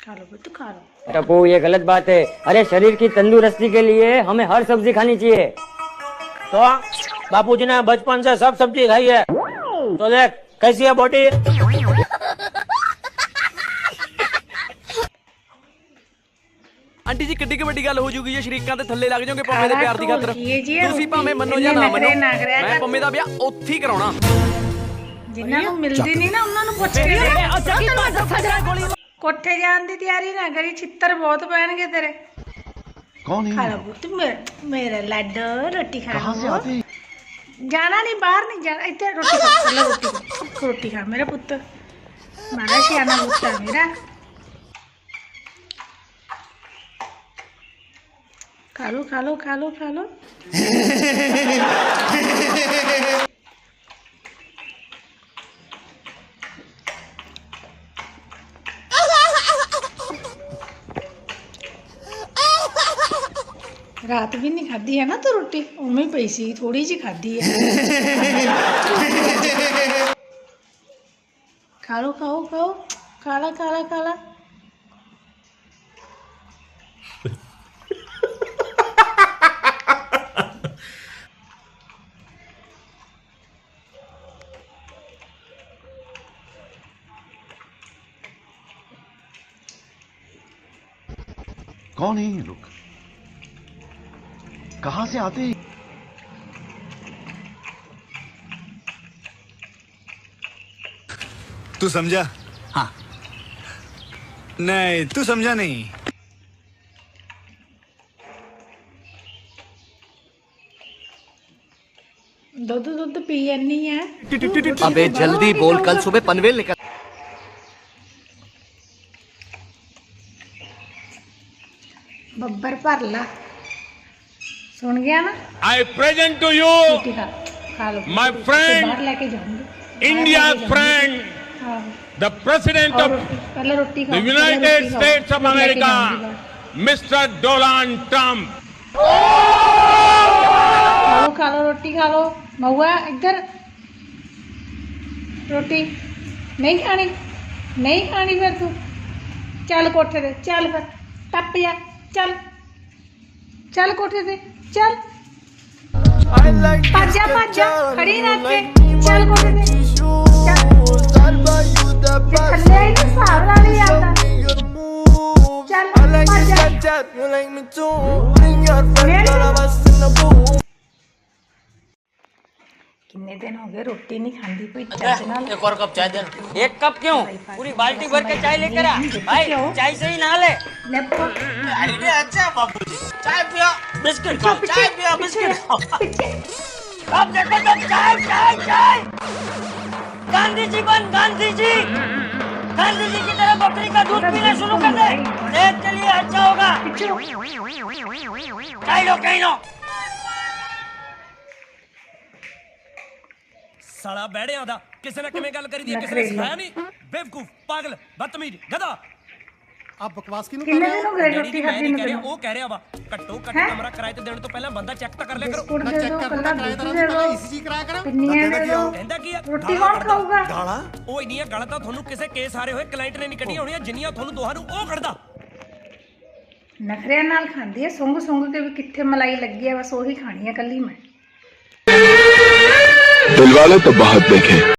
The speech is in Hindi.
खा लो पुत्र खा लो टप्पू ये गलत बात है अरे शरीर की तंदुरुस्ती के लिए हमें हर सब्जी खानी चाहिए तो बापूजी ने बचपन से सब सब्जी खाई है तो देख कैसी है बोटी ਆਂਟੀ ਜੀ ਕਿੱਡੀ ਕੁ ਵੱਡੀ ਗੱਲ ਹੋ ਜੂਗੀ ਜੇ ਸ਼ਰੀਕਾਂ ਦੇ ਥੱਲੇ ਲੱਗ ਜਾਓਗੇ ਪੰਮੇ ਦੇ ਪਿਆਰ ਦੀ ਖਾਤਰ ਢੋਲਕੀਏ ਜੀ, ਤੁਸੀਂ ਭਾਵੇਂ ਮੰਨੋ ਜਾਂ ਇੰਨੇ ਨਾ ਨਖਰੇ ਮੰਨੋ ਨਾ ਕਰਿਆ ਮੈਂ ਕਰ। ਪੰਮੇ ਦਾ ਵਿਆਹ ਉੱਥੇ ਹੀ ਕਰਾਉਣਾ ਜਿਨ੍ਹਾਂ ਨੂੰ ਮਿਲਦੀ ਨਹੀਂ ਨਾ ਉਹਨਾਂ ਨੂੰ ਪੁੱਛ ਕੇ ਕੋਠੇ ਜਾਣ ਦੀ ਤਿਆਰੀ ਨਾ ਕਰੀ ਚਿੱਤਰ ਬਹੁਤ ਪੈਣਗੇ ਤੇਰੇ ਕੌਣ ਹੈ ਖਾਣਾ ਪੁੱਤ ਮੇਰਾ ਲੱਡ ਰੋਟੀ ਖਾਣਾ ਕਹਾਂ ਸੇ ਜਾਣਾ ਨਹੀਂ ਬਾਹਰ ਨਹੀਂ ਜਾਣਾ ਇੱਥੇ ਰੋਟੀ ਖਾ ਲੈ ਰੋਟੀ ਰੋਟੀ ਖਾ ਮੇਰਾ ਪੁੱਤ ਮਾਰਾ ਸਿਆਣਾ ਪੁੱਤ ਹੈ ਮੇਰਾ ਖਾ ਲੋ ਖਾ ਲੋ ਖਾ ਲੋ ਖਾ ਲੋ रात भी नहीं खाधी है ना तो रोटी? उनमें पई सी, थोड़ी जी खाधी है। खा लो खाओ खाओ। काला काला काला। कौन है ये लोग? कहाँ से आते हैं? तू समझा? हाँ। नहीं तू समझा नहीं। दूध दूध दो पीएन नहीं है अबे जल्दी बोल कल सुबह पनवेल निकल बब्बर पर ला। सुन गया ना? I present to you my friend लेके जाऊँगी। India friend the president of the United States of America mister Donald Trump खा लो रोटी खा लो। महुआ इधर। रोटी। नहीं खानी? नहीं खानी फिर तू। चल कोठे चल फिर। टप जा चल। चल कोठे से चल भाग जा भाग जा खड़ी ना के चल कोठे से चल थल्ले आई ना साहब लाने आता चल भाग जा You like me too, bring your friend, all of us in the pool. कितने दिन हो गए? रोटी नहीं खाती कोई एक और कप चाय दे। एक कप क्यों? पूरी बाल्टी भर के चाय लेकर आ। भाई चाय से ही नहा ले। अरे अच्छा बाबू चाय पियो। बिस्किट खाओ। चाय पियो बिस्किट खाओ। अब देखो तो चाय चाय चाय। गांधी जी बन गांधी जी गांधी जी की तरह बकरी का दूध पीना शुरू कर दे। देश के लिए अच्छा होगा। चाय लो कहीं लो। ਸਾਲਾ ਬਹਿੜਿਆਂ ਦਾ ਕਿਸੇ ਨਾਲ ਕਿਵੇਂ ਗੱਲ ਕਰੀ ਦੀ ਕਿਸੇ ਨੇ ਸਿਖਾਇਆ ਨਹੀਂ? ਬੇਵਕੂਫ ਪਾਗਲ ਬਦਤਮੀਜ਼ ਗਧਾ। ਆ ਬਕਵਾਸ ਕਿਨੂੰ ਕਰ ਰਹੇ? ਹੋ ਹੋ ਰੋਟੀ ਖਾਦੀ ਨਹੀਂ ਕਹਿ ਉਹ ਕਹਿ ਰਿਹਾ ਵਾ ਘੱਟੋ ਘੱਟ ਕਮਰਾ ਕਿਰਾਏ ਤੇ ਦੇਣ ਤੋਂ ਪਹਿਲਾਂ ਬੰਦਾ ਚੈੱਕ ਤਾਂ ਕਰ ਲਿਆ ਕਰੋ। ਨਾ ਚੈੱਕ ਦਿਓ ਕੱਲਾ ਕਰਨਾ ਕਰਾਇਆ ਦੁੱਧ ਦੇ ਤਾਂ ਕਰਾਇਆ ਕਰੋ ਪਿੰਨੀਆਂ ਦੇ ਦਿਓ ਕਹਿੰਦਾ ਕੀ ਆ? ਰੋਟੀ ਕੌਣ ਖਾਊਗਾ? ਗਾਲਾਂ? ਉਹ ਇੰਨੀਆਂ ਗਾਲਾਂ ਤਾਂ ਤੁਹਾਨੂੰ ਕਿਸੇ ਕੇਸ ਹਾਰੇ ਹੋਏ ਕਲਾਇੰਟ ਨੇ ਨਹੀਂ ਕੱਢੀਆਂ ਹੋਣੀਆਂ ਜਿੰਨੀਆਂ ਤੁਹਾਨੂੰ ਦੋਹਾਂ ਨੂੰ ਉਹ ਕੱਢਦਾ। ਨਖਰਿਆਂ ਨਾਲ ਖਾਂਦੀ ਹੈ ਸੁੰਗ ਸੁੰਗ ਕੇ ਵੀ ਕਿੱਥੇ ਮਲਾਈ ਲੱਗੀ ਹੈ ਬਸ ਉਹੀ ਖਾਣੀ ਹੈ ਕੱਲੀ ਮੈਂ। दिलवाले तो बहुत देखे।